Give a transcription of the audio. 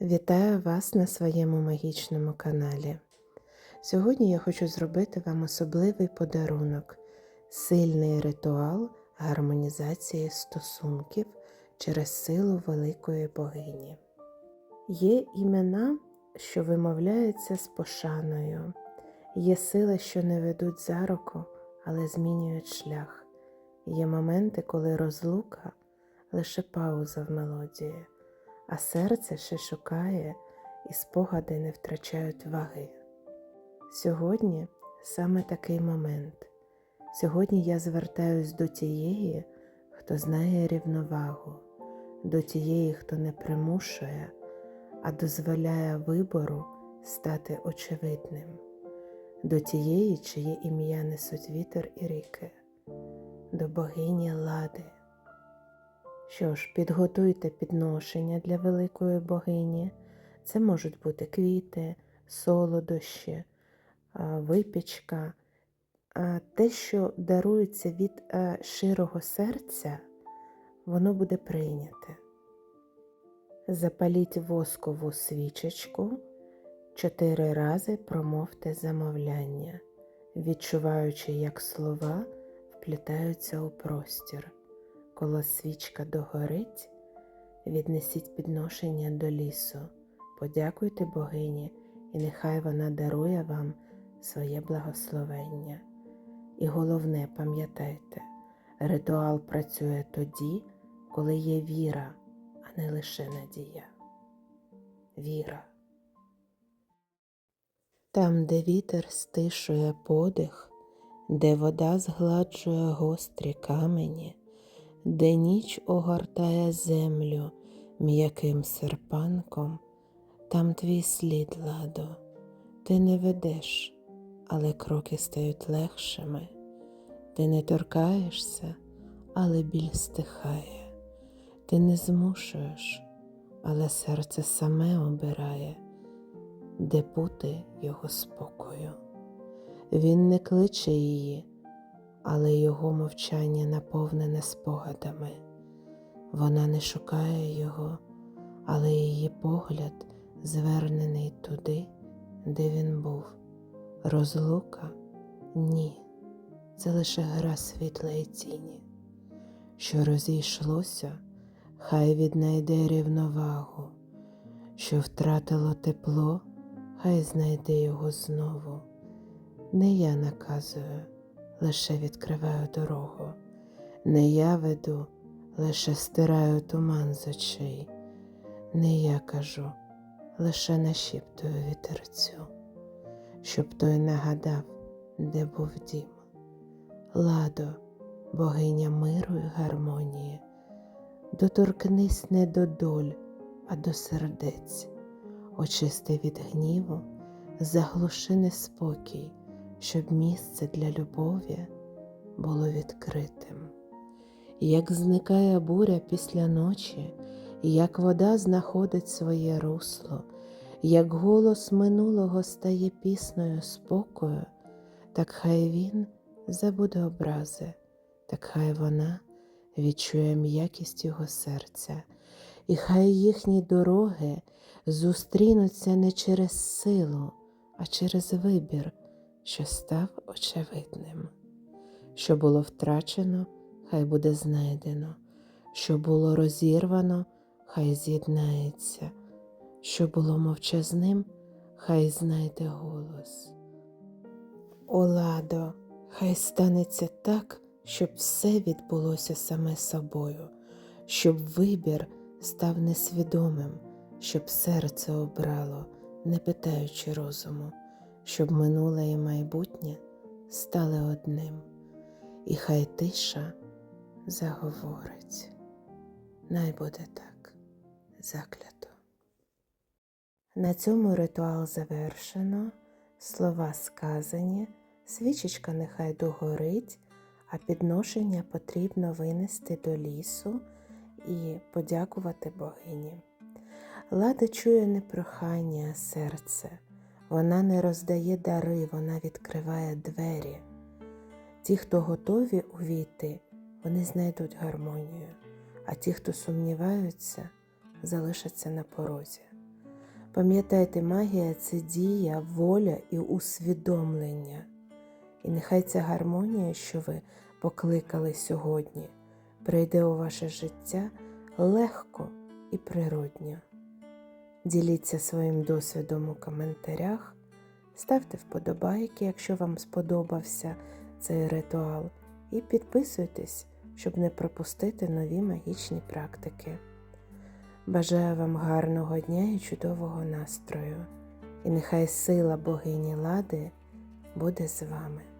Вітаю вас на своєму магічному каналі. Сьогодні я хочу зробити вам особливий подарунок сильний ритуал гармонізації стосунків через силу великої богині. Є імена, що вимовляються з пошаною, є сили, що не ведуть за руку, але змінюють шлях. Є моменти, коли розлука лише пауза в мелодії а серце ще шукає і спогади не втрачають ваги. Сьогодні саме такий момент. Сьогодні я звертаюсь до тієї, хто знає рівновагу, до тієї, хто не примушує, а дозволяє вибору стати очевидним, до тієї, чиє ім'я несуть вітер і ріки, до богині лади. Що ж, підготуйте підношення для великої богині. Це можуть бути квіти, солодощі, випічка. А Те, що дарується від широго серця, воно буде прийняте. Запаліть воскову свічечку, чотири рази промовте замовляння, відчуваючи, як слова вплітаються у простір. Коли свічка догорить, віднесіть підношення до лісу, подякуйте богині, і нехай вона дарує вам своє благословення. І головне, пам'ятайте, ритуал працює тоді, коли є віра, а не лише надія. Віра. Там, де вітер стишує подих, де вода згладжує гострі камені де ніч огортає землю м'яким серпанком, там твій слід, ладо, ти не ведеш, але кроки стають легшими, ти не торкаєшся, але біль стихає, ти не змушуєш, але серце саме обирає, де бути його спокою. Він не кличе її але його мовчання наповнене спогадами. Вона не шукає його, але її погляд звернений туди, де він був. Розлука ні, це лише гра світла і тіні, що розійшлося, хай віднайде рівновагу, що втратило тепло, хай знайде його знову. Не я наказую лише відкриваю дорогу, не я веду, лише стираю туман з очей, не я кажу, лише нашіптую вітерцю, щоб той нагадав, де був дім. Ладо, богиня миру і гармонії, доторкнись не до доль, а до сердець, очисти від гніву, заглуши неспокій щоб місце для любові було відкритим. Як зникає буря після ночі, як вода знаходить своє русло, як голос минулого стає піснею спокою, так хай він забуде образи, так хай вона відчує м'якість його серця, і хай їхні дороги зустрінуться не через силу, а через вибір що став очевидним. Що було втрачено, хай буде знайдено, що було розірвано, хай з'єднається, що було мовчазним, хай знайде голос. Оладо, хай станеться так, щоб все відбулося саме собою, щоб вибір став несвідомим, щоб серце обрало, не питаючи розуму щоб минуле і майбутнє стали одним, і хай тиша заговорить. Най буде так заклято. На цьому ритуал завершено, слова сказані, свічечка нехай догорить, а підношення потрібно винести до лісу і подякувати богині. Лада чує не прохання, а серце. Вона не роздає дари, вона відкриває двері. Ті, хто готові увійти, вони знайдуть гармонію, а ті, хто сумніваються, залишаться на порозі. Пам'ятайте, магія це дія, воля і усвідомлення. І нехай ця гармонія, що ви покликали сьогодні, прийде у ваше життя легко і природньо. Діліться своїм досвідом у коментарях, ставте вподобайки, якщо вам сподобався цей ритуал, і підписуйтесь, щоб не пропустити нові магічні практики. Бажаю вам гарного дня і чудового настрою, і нехай сила богині Лади буде з вами.